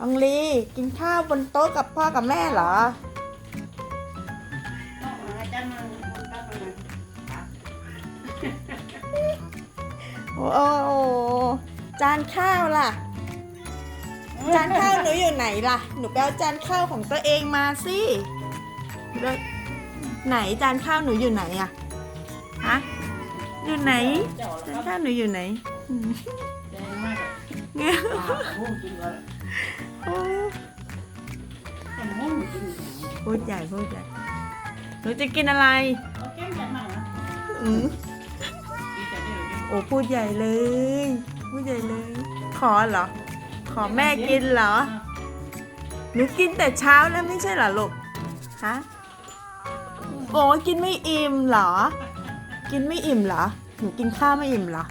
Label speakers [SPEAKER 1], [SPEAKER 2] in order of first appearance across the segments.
[SPEAKER 1] อองลีกินข้าวบนโต๊ะกับพ่อกับแม่เหรอ โอ้โหจานข้าวล่ะ จานข้าวหนูอยู่ไหนล่ะ หนูไปเอาจานข้าวของตัวเองมาสิด้วไหนจานข้าวหนูอยู่ไหนอะฮะอยู่ไหนจานข้าวหนูอยู่ไหนอืมเนี่ยโอ้ พูดใหญ่พูดใหญ่หนูจะกินอะไรอืมโอ้พูดใหญ่เลย พูดใหญ่เลย ขอเหรอ ขอแม่กินเหรอ หนูกินแต่เช้าแล้วไม่ใช่เหรอลูก ฮะ โอ้กินไม่อิ่มเหรอ กินไม่อิ่มเหรอ หนูกินข้าวไม่อิ่มเหรอ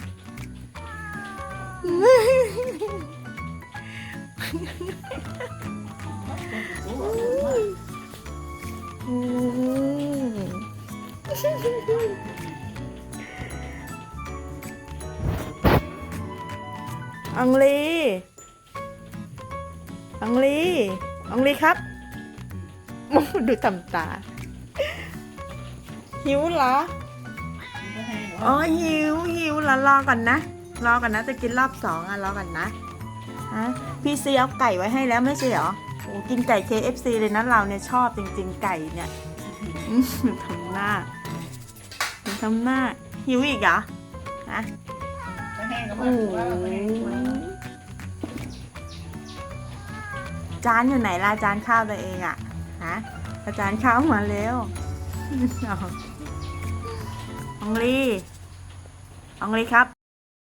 [SPEAKER 1] อังลี อังลี อังลีครับโอ้ดูทำตา หิวเหรอ อ๋อหิวหิวแล้วรอก่อนนะ รอก่อนนะ จะกินรอบสองอะ รอก่อนนะ ฮะพี่ซีเอาไก่ไว้ให้แล้วไม่ใช่เหรอโอ้กินไก่ KFC เลยนะเราเนี่ยชอบจริงๆไก่เนี่ยทำหน้าทำหน้าหิวอีกเหรอฮะโอ้จานอยู่ไหนล่ะจานข้าวตัวเองอะฮะอาจานข้าวมาเร็วองลีอองลีครับ